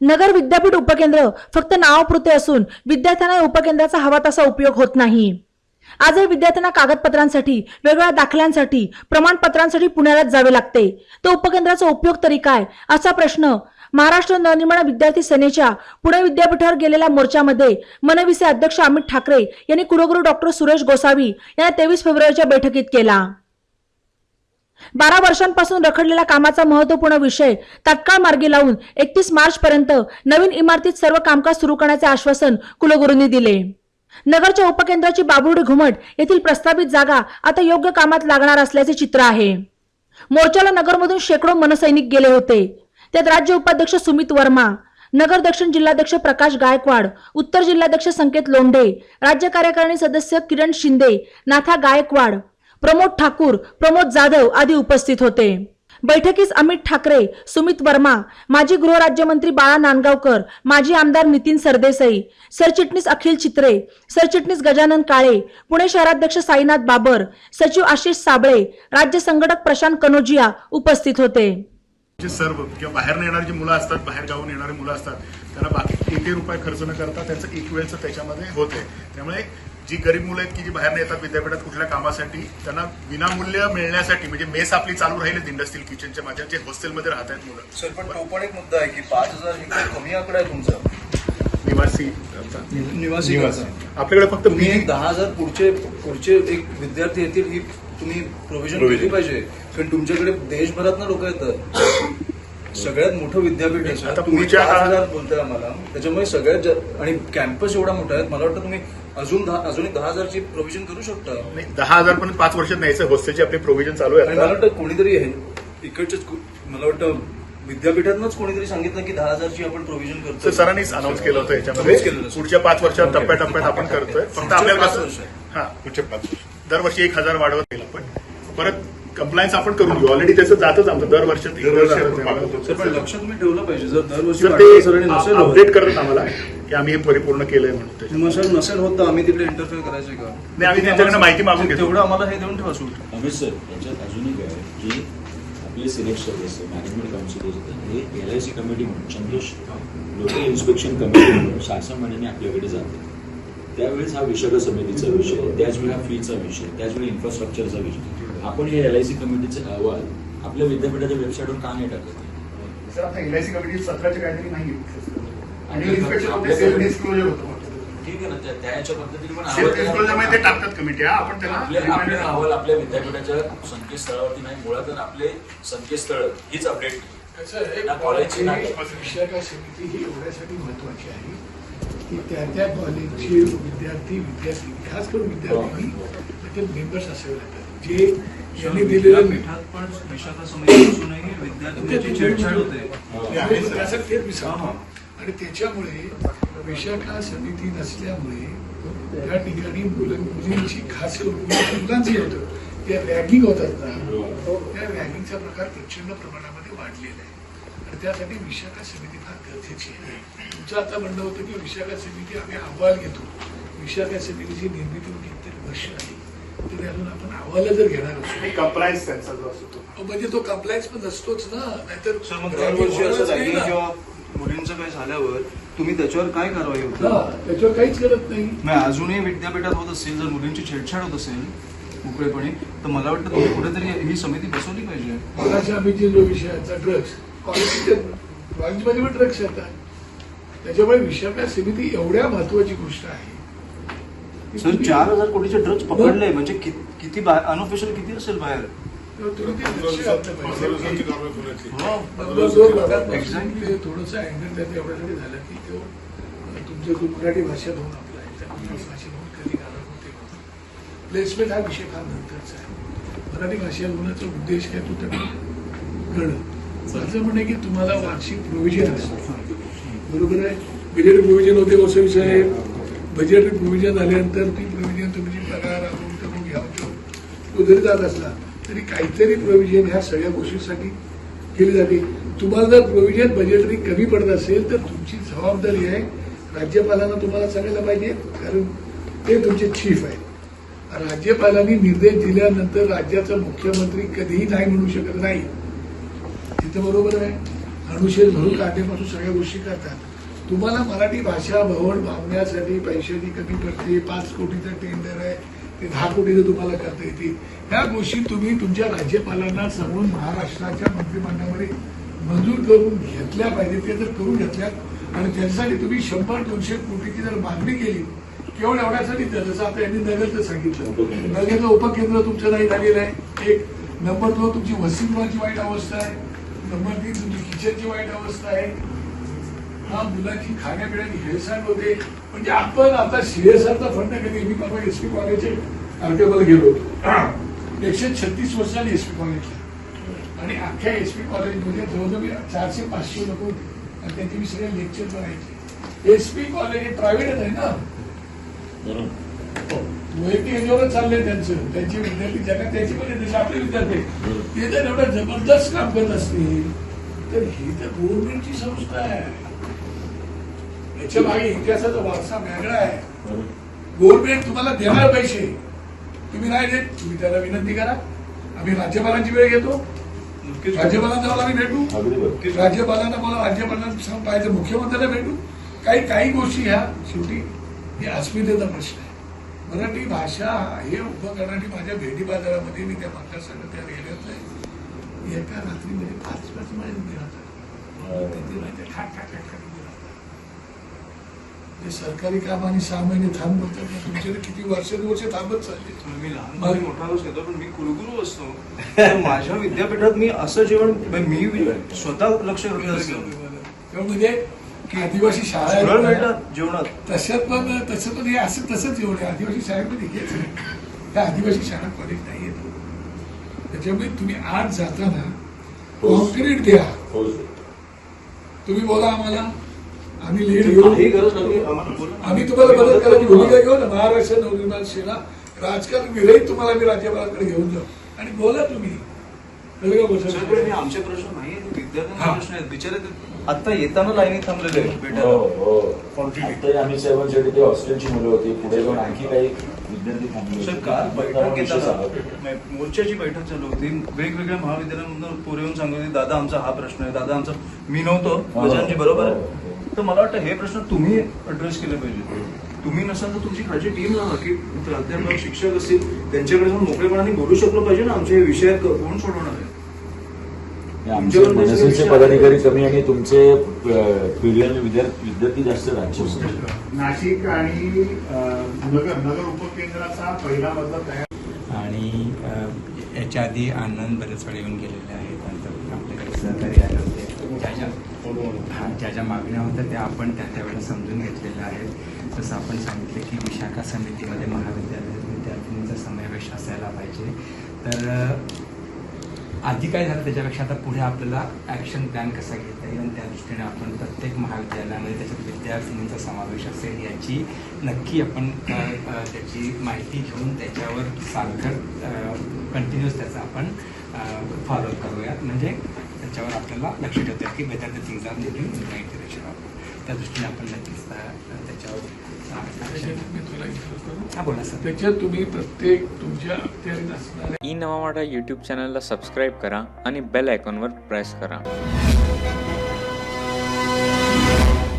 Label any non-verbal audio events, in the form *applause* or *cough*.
नगर विद्यापीठ उपकेंद्र फक्त नावापुरते असून विद्यार्थ्यांना उपकेंद्राचा हवा तसा उपयोग होत नाही. आजही विद्यार्थ्यांना कागदपत्रांसाठी वेगवेगळ्या दाखल्यांसाठी प्रमाणपत्रांसाठी पुण्यालाच जावे लागते. तो उपकेंद्राचा उपयोग तरी काय? असा प्रश्न महाराष्ट्र नवनिर्माण विद्यार्थी सेनेच्या पुणे विद्यापीठावर गेलेल्या मोर्चामध्ये मनविसे अध्यक्ष अमित ठाकरे यांनी कुलगुरू डॉक्टर सुरेश गोसावी यांना तेवीस फेब्रुवारीच्या बैठकीत केला. बारा वर्षांपासून रखडलेल्या कामाचा महत्त्वपूर्ण विषय तात्काळ मार्गी लावून एकतीस मार्च पर्यंत नवीन इमारतीत सर्व कामकाज सुरू करण्याचे आश्वासन कुलगुरूंनी दिले. नगरच्या उपकेंद्राची बाबुर्डी घुमट येथील प्रस्तावित जागा आता योग्य कामात लागणार असल्याचे चित्र आहे. मोर्चाला नगरमधून शेकडो मनसैनिक गेले होते. त्यात राज्य उपाध्यक्ष सुमित वर्मा नगर दक्षिण जिल्हाध्यक्ष प्रकाश गायकवाड उत्तर जिल्हाध्यक्ष संकेत लोंढे राज्य कार्यकारिणी सदस्य किरण शिंदे नाथा गायकवाड प्रमोद ठाकूर प्रमोद जाधव आदी उपस्थित होते. बैठकीस अमित ठाकरे सुमित वर्मा माजी गृहराज्यमंत्री बाळा नांदगावकर माजी आमदार नितीन सरदेसाई सरचिटणीस अखिल चित्रे सरचिटणीस गजानन काळे पुणे शहराध्यक्ष साईनाथ बाबर सचिव आशिष साबळे राज्य संघटक प्रशांत कनोजिया उपस्थित होते. जे सर्व किंवा बाहेर येणारी जी मुलं असतात बाहेर गावून येणारी मुलं असतात त्यांना बाकी एकही रुपये खर्च न करता त्यांचं एक वेळचं त्याच्यामध्ये होते त्यामुळे जी गरीब मुलं आहेत की जी बाहेर येतात विद्यापीठात कुठल्या कामासाठी त्यांना विनामूल्य मिळण्यासाठी म्हणजे मेस आपली चालू राहील इंडस्ट्रियल किचनच्या माझ्या जे हॉस्टेलमध्ये राहत आहेत मुलं. सर पण तो पण एक मुद्दा आहे की पाच हजार हे कमी आकडा आहे तुमचा. निवासी. निवासी. आपल्याकडे फक्त मी एक दहा हजार पुढचे पुढचे एक विद्यार्थी येतील ही तुम्ही प्रोव्हिजन. केली पाहिजे. कारण तुमच्याकडे देशभरात लोक येतात. सगळ्यात मोठं विद्यापीठ आहे. तुम्ही काळात- हजार बोलताय आम्हाला. त्याच्यामुळे सगळ्यात आणि कॅम्पस एवढा मोठा आहे. मला वाटतं तुम्ही अजून दहा अजून एक दहा हजारची प्रोव्हिजन करू शकता. नाही, दहा हजार पण पाच वर्षात न्यायचं हॉस्टेलचे आपले प्रोव्हिजन चालू आहे आणि मला. वाटतं कोणीतरी आहे इकडच्याच कु- मला वाटतं विद्यापीठातनंच कोणीतरी सांगितलं की दहा हजारची आपण प्रोव्हिजन करतो सरांनीच अनाऊन्स केलं होतं केलेलं याच्यामध्ये आहे. पुढच्या पाच वर्षात टप्प्याटप्प्यात आपण करतोय. फक्त पुढच्या आपल्याला पाच कसं-. हा पुढच्या पाच वर्ष दरवर्षी एक हजार वाढवत गेला पण परत कंप्लायन्स आपण करून घेऊ. ऑलरेडी त्याचं जातच आमचं. दरवर्षी सर पण लक्ष तुम्ही ठेवलं पाहिजे. जर दरवर्षी अपडेट करतात आम्हाला की आम्ही हे परिपूर्ण केलंय म्हणून सर नसेल होत आम्ही तिकडे इंटरफेअर करायचं का? नाही, आम्ही त्यांच्याकडनं माहिती मागून घेतो. तेवढं आम्हाला हे देऊन ठेवा सूट. अमित सर याच्यात अजून एक आहे की आपले सिलेक्ट सदस्य मॅनेजमेंट काउन्सिल हे एल आय सी कमिटी म्हणून चंद्रेश लोकल इन्स्पेक्शन कमिटी म्हणून शासनमान्याने आपल्याकडे जाते. त्यावेळेस हा विशाखा समितीचा विषय त्याचवेळी हा फीचा विषय त्याचवेळी इन्फ्रास्ट्रक्चरचा विषय आपण हे एल आय सी कमिटीचे अहवाल आपल्या विद्यापीठाच्या वेबसाईटवर का नाही टाकत? सर आता एलआयसी कमिटी सतराच्या काहीतरी नाही आणि आणि इन्स्पेक्शन आपल्या- सेल्फ डिस्क्लोजर होतं. ठीक आहे ना त्या त्या याच्या पद्धतीने पण सेल्फ अहवाल ते. टाकतात कमिटी हा. आपण आपले आपल्या विद्यापीठाच्या संकेतस्थळावरती नाही. मुळात आपले संकेतस्थळ हीच अपडेट कॉलेजची समिती ही एवढ्यासाठी महत्वाची आहे की त्या त्या कॉलेजचे विद्यार्थी विद्यार्थी खास करून विद्यार्थी त्याचे मेंबर्स असावे लागतात. जे यांनी दिलेलं विद्यापीठात पण विशाखा समिती असूनही विद्यार्थ्यांची छेडछाड होते. त्यासाठी तेच आणि त्याच्यामुळे विशाखा समिती नसल्यामुळे त्या ठिकाणी मुलं मुलींची खास करून मुलांची होतं. त्या रॅगिंग होतात ना त्या रॅगिंगचा प्रकार प्रचंड प्रमाणामध्ये वाढलेला आहे. आणि त्यासाठी विशाखा समिती फार गरजेची आहे. तुमचं आता म्हणणं होतं की विशाखा समिती आम्ही अहवाल घेतो. विशाखा समितीची निर्मिती कितीतरी वर्ष आली तरी अजून आपण अहवाल जर घेणार असू कंप्लायन्स त्यांचा जो असतो अहो, म्हणजे तो कम्प्लायन्स पण नसतोच ना. नाहीतर सर मग ragging दरवर्षी असं होणारच नाही रॅगिंग ना. किंवा मुलींचं काही झाल्यावर तुम्ही त्याच्यावर काय कारवाई होती? हा, त्याच्यावर काहीच करत नाही. नाही अजूनही विद्यापीठात होत असेल जर मुलींची छेडछाड होत असेल मोकळेपणे तर मला वाटतं तुम्ही कुठेतरी ही समिती बसवली पाहिजे. मगाशी आम्ही जे जो विषय आहे ड्रग्स कॉलेजचे कॉलेजमध्ये पण ड्रग्स येतात. त्याच्यामुळे विशाखा समिती एवढ्या महत्वाची गोष्ट आहे. सर चार हजार कोटीचे ड्रग्ज पकडले. म्हणजे कि- किती अनऑफिशियल किती असेल बाहेर. हो. Exactly. ते थोडंसं अँगल त्यात एवढ्यासाठी झालं की तो तुमचं जो मराठी भाषा होऊन आपला आहे त्या मराठी भाषा होऊन कधी घालत होते प्लेसमेंट हा विषय फार नंतरचा आहे. मराठी भाषा होण्याचा उद्देश काय तो त्यांना कळलं. माझं म्हणणं आहे की तुम्हाला वार्षिक प्रोव्हिजन असतं. बरोबर आहे? बजेट प्रोव्हिजन होते गोसावी साहेब. बजेट प्रोव्हिजन झाल्यानंतर ती प्रोव्हिजन तुमची पगार अमुक घ्यावं घ्या. तो जरी जात असला तरी काहीतरी प्रोव्हिजन ह्या सगळ्या गोष्टीसाठी केली जाते. तुम्हाला जर प्रोव्हिजन बजेटरी कमी पडत असेल तर तुमची जबाबदारी आहे राज्यपालांना तुम्हाला सांगायला पाहिजे कारण ते तुमचे चीफ आहे राज्यपालांनी निर्देश दिल्यानंतर राज्याचा मुख्यमंत्री कधीही नाही म्हणू शकत नाही. तिथं बरोबर आहे. अनुच्छेद भरून काढण्यापासून सगळ्या गोष्टी करतात. तुम्हाला मराठी भाषा भवन बांधण्यासाठी पैशाची कमी पडते पाच कोटीचं टेंडर आहे. ते दहा कोटीचं तुम्हाला करता येते ह्या गोष्टी तुम्ही तुमच्या राज्यपालांना सांगून महाराष्ट्राच्या मंत्रिमंडळामध्ये मंजूर करून घेतल्या पाहिजे ते जर करून घेतल्या आणि त्याच्यासाठी तुम्ही शंभर दोनशे कोटीची जर मागणी केली केवळ एवढ्यासाठी जसं आता यांनी नगरचं सांगितलं. नगरचं उपकेंद्र तुमचं नाही झालेलं आहे. एक नंबर दोन तुमची वसतिगृहाची वाईट अवस्था आहे. नंबर तीन तुमची किचनची वाईट अवस्था आहे. हा मुलाची खाण्यापिण्याची हेळसांड होते. म्हणजे आपण आता सीएसआरचा फंड कधी मी बाबा एस पी कॉलेजचे आर्टिकल गेलो. होतो एकशे छत्तीस वर्षांनी एस पी कॉलेजला. आणि अख्ख्या एस पी कॉलेजमध्ये जवळजवळ चारशे पाचशे लोक होते. आणि त्यांचे मी सगळे लेक्चर करायचे. एस पी कॉलेज हे प्रायव्हेटच आहे ना? वैयक्तिक याच्यावरच चाललंय त्यांचं. त्यांचे विद्यार्थी जगात त्याची पण येते, आपले विद्यार्थी. ते जर एवढं जबरदस्त काम करत असतील. तर ही तर गव्हर्नमेंटची संस्था आहे. याच्या मागे इतिहासाचा वारसा वेगळा आहे. गव्हर्नमेंट तुम्हाला देणार पैसे. तुम्ही नाही देत तुम्ही त्याला विनंती करा. आम्ही राज्यपालांची वेळ घेतो. राज्यपालांना मला आम्ही भेटू. राज्यपालांना मला राज्यपालांना पाहिजे मुख्यमंत्र्यांना भेटू. काही काही गोष्टी ह्या शेवटी हे अस्मितेचा प्रश्न आहे. मराठी भाषा हे उपकरणाची माझ्या भेटी बाजारामध्ये मी त्या मतदारसंघात त्या गेल्यात नाही. एका रात्रीमध्ये पाच पाच उभे तिथे आहे, ठाक ठाक ठाक उभे ते सरकारी काम आणि सहा महिने थांबवतात तुमच्याकडे किती वर्ष वर्ष थांबत चालले? मी लहानपणी मोठा माणूस घेतो पण मी कुलगुरू असतो. *laughs* माझ्या विद्यापीठात मी असं जेवण मी स्वतः लक्ष म्हणजे की आदिवासी शाळा मिळतात जेवणात. तसं पण तसं पण हे असं तसंच एवढं आहे. आदिवासी शाळेमध्ये हेच आहे. त्या आदिवासी शाळा कॉलेज नाही येत त्याच्यामुळे तुम्ही आज जाताना कॉन्क्रीट द्या. हो. तुम्ही बोला आम्हाला. आम्ही लीड घेऊ. आम्ही तुम्हाला मदत करायची भूमिका घेऊ ना महाराष्ट्र नवनिर्माण सेना राजकारण विरहित तुम्हाला मी राज्यपालाकडे घेऊन जाऊ. आणि बोला तुम्ही? आमचे प्रश्न नाही हा. विद्यार्थ्यांचे प्रश्न आहेत. बिचारे ते आता येताना लाईनीत थांबलेले आहेत हो हो. आम्ही सेवनसाठी ते हॉस्टेलची मुलं होती. पुढे जाऊन आणखी काही विद्यार्थी थांबले. काल बैठक. घेताना मोर्चाची बैठक चालू होती. वेगवेगळ्या महाविद्यालयांमधून पोरं येऊन सांगत होते दादा आमचा हा प्रश्न आहे. दादा आमचा मी नव्हतो. हो, गजानजी बरोबर आहे. तर मला वाटतं हे प्रश्न तुम्ही अड्रेस केले पाहिजे तुम्ही नसाल तर तुमची खालची टीम राहा की प्राध्यापक शिक्षक असतील त्यांच्याकडे जाऊन मोकळेपणाने बोलू शकलो पाहिजे ना. आमचे हे विषय आहेत, कोण सोडवणार आहे? हे आमचे मनसेचे पदाधिकारी कमी आणि तुमचे पिढी विद्यार्थी विद्यार्थी जास्त राज्य नाशिक आणि नगर नगर उपकेंद्राचा पहिला मधला तयार आणि याच्या आधी आनंद बरेच वेळा येऊन गेलेले आहेत. आपल्याकडे सहकारी आले. ज्या ज्या हां ज्या ज्या मागण्या होत्या त्या आपण त्या त्यावेळेला समजून घेतलेल्या आहेत. जसं आपण सांगितलं की विशाखा समितीमध्ये महाविद्यालयात विद्यार्थिनींचा समावेश असायला पाहिजे. तर आधी काय झालं त्याच्यापेक्षा आता पुढे आपल्याला ॲक्शन प्लॅन कसा घेता येईल आणि त्या दृष्टीने आपण प्रत्येक महाविद्यालयामध्ये त्याच्यात विद्यार्थिनींचा समावेश असेल याची नक्की आपण त्याची माहिती घेऊन त्याच्यावर सारखं कंटिन्युअस त्याचा आपण फॉलोअप करूयात. म्हणजे त्याच्यावर आपल्याला लक्ष ठेवता येईल की whether the things are moving in right direction त्या दृष्टीने आपण नक्कीच त्याच्यावर बोला सर त्याच्यात तुम्ही प्रत्येक तुमच्या अखत्यारीत असणाऱ्या ई नवा मराठा यूट्यूब चॅनलला सबस्क्राईब करा आणि बेल आयकॉनवर प्रेस करा.